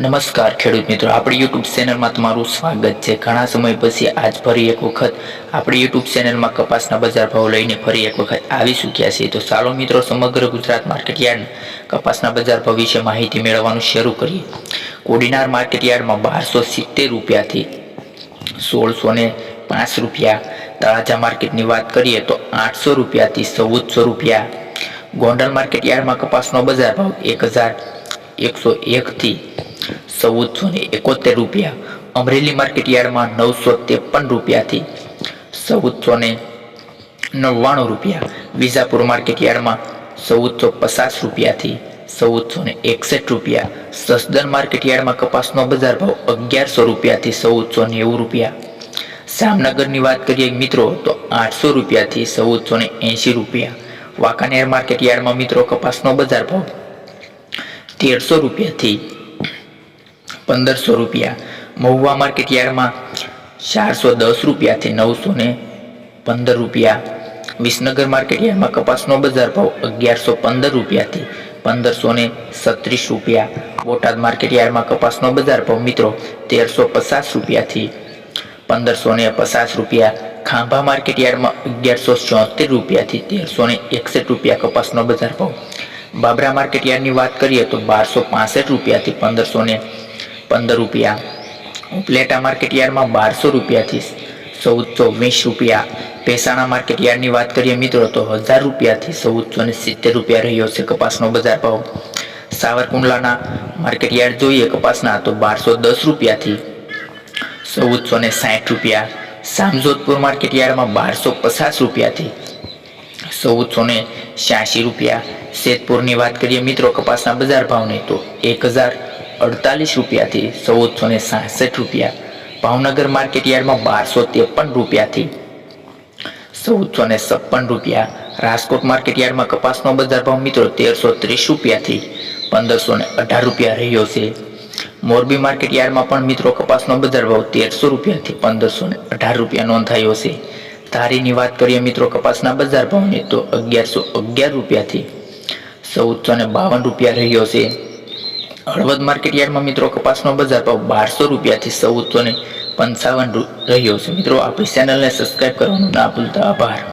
નમસ્કાર ખેડૂત મિત્રો, આપણી યુટ્યુબ ચેનલમાં તમારું સ્વાગત છે. ઘણા સમય પછી આજ ફરી એક વખત આપણી યુટ્યુબ ચેનલમાં કપાસના બજાર ભાવ લઈને ફરી એક વખત આવી ચૂક્યા છીએ. તો ચાલો મિત્રો, સમગ્ર ગુજરાત માર્કેટ યાર્ડ કપાસના બજાર ભાવ વિશે માહિતી મેળવવાનું શરૂ કરીએ. કોડીનાર માર્કેટ યાર્ડમાં બારસો સિત્તેર રૂપિયાથી સોળસો ને પાંચ રૂપિયા. તળાજા માર્કેટની વાત કરીએ તો આઠસો રૂપિયાથી ચૌદસો રૂપિયા. ગોંડલ માર્કેટ યાર્ડમાં કપાસનો બજાર ભાવ એક હજાર એકસો એકથી ચૌદસો ને એકોતેર રૂપિયા, અમરેલી માર્કેટયાર્ડમાં નવસો ત્રેપન રૂપિયાથી ચૌદસો ને નવ્વાણું રૂપિયા, વિજાપુર માર્કેટયાર્ડમાં ચૌદસો પચાસ રૂપિયાથી ચૌદસો ને એકસઠ રૂપિયા સસદન માર્કેટયાર્ડમાં કપાસનો બજાર ભાવ અગિયારસો રૂપિયાથી ચૌદસો નેવું રૂપિયા. જામનગરની વાત કરીએ મિત્રો, તો આઠસો રૂપિયાથી ચૌદસો ને એંશી રૂપિયા. વાંકાનેર માર્કેટ યાર્ડમાં મિત્રો કપાસનો બજાર ભાવ તેરસો રૂપિયાથી પંદરસો રૂપિયા. મહુવા માર્કેટ યાર્ડમાં ચારસો દસ રૂપિયાથી નવસો ને પંદર રૂપિયા. વિસનગર માર્કેટ યાર્ડમાં કપાસનો બજાર ભાવ અગિયારસો પંદર રૂપિયાથી પંદરસો ને સત્રીસ રૂપિયા. બોટાદ માર્કેટ યાર્ડમાં કપાસનો બજાર ભાવ મિત્રો તેરસો પચાસ રૂપિયાથી પંદરસો ને પચાસ રૂપિયા. ખાંભા માર્કેટ યાર્ડમાં અગિયારસો ચોતેર રૂપિયાથી તેરસો ને એકસઠ રૂપિયા કપાસનો બજાર ભાવ. બાબરા માર્કેટ યાર્ડની વાત કરીએ તો બારસો પાસઠ રૂપિયાથી પંદરસો ને પંદર રૂપિયા. ઉપલેટા માર્કેટ યાર્ડમાં બારસો રૂપિયાથી ચૌદસો વીસ રૂપિયા. ભેસાણા માર્કેટ યાર્ડની વાત કરીએ મિત્રો, તો હજાર રૂપિયાથી ચૌદસો ને સિત્તેર રૂપિયા રહ્યો છે કપાસનો બજાર ભાવ. સાવરકુંડલાના માર્કેટ યાર્ડ જોઈએ કપાસના, તો બારસો દસ રૂપિયાથી ચૌદસો ને સાઠ રૂપિયા. સામજોધપુર માર્કેટ યાર્ડમાં બારસો પચાસ રૂપિયાથી ચૌદસો ને રૂપિયા. શેતપુરની વાત કરીએ મિત્રો, કપાસના બજાર ભાવની, તો એક હજાર અડતાલીસ રૂપિયાથી ચૌદસો ને સાસઠ રૂપિયા. ભાવનગર માર્કેટ યાર્ડમાં બારસો ત્રેપન રૂપિયાથી ચૌદસો ને છપ્પન રૂપિયા. રાજકોટ માર્કેટ યાર્ડમાં કપાસનો બજાર ભાવ મિત્રો તેરસો ત્રીસ રૂપિયાથી પંદરસો ને અઢાર રૂપિયા રહ્યો છે. મોરબી માર્કેટ યાર્ડમાં પણ મિત્રો કપાસનો બજાર ભાવ તેરસો રૂપિયાથી પંદરસો ને અઢાર રૂપિયા નોંધાયો છે. ધારીની વાત કરીએ મિત્રો કપાસના બજાર ભાવને તો અગિયારસો અગિયાર રૂપિયાથી ચૌદસો ને બાવન રૂપિયા રહ્યો છે. હળવદ માર્કેટ યાર્ડમાં મિત્રો કપાસનો બજાર ભાવ બારસો રૂપિયાથી ચૌદસો ને પંચાવન રહ્યો છે. મિત્રો, આપણી ચેનલને સબસ્ક્રાઈબ કરવાનું ના ભૂલતા. આભાર.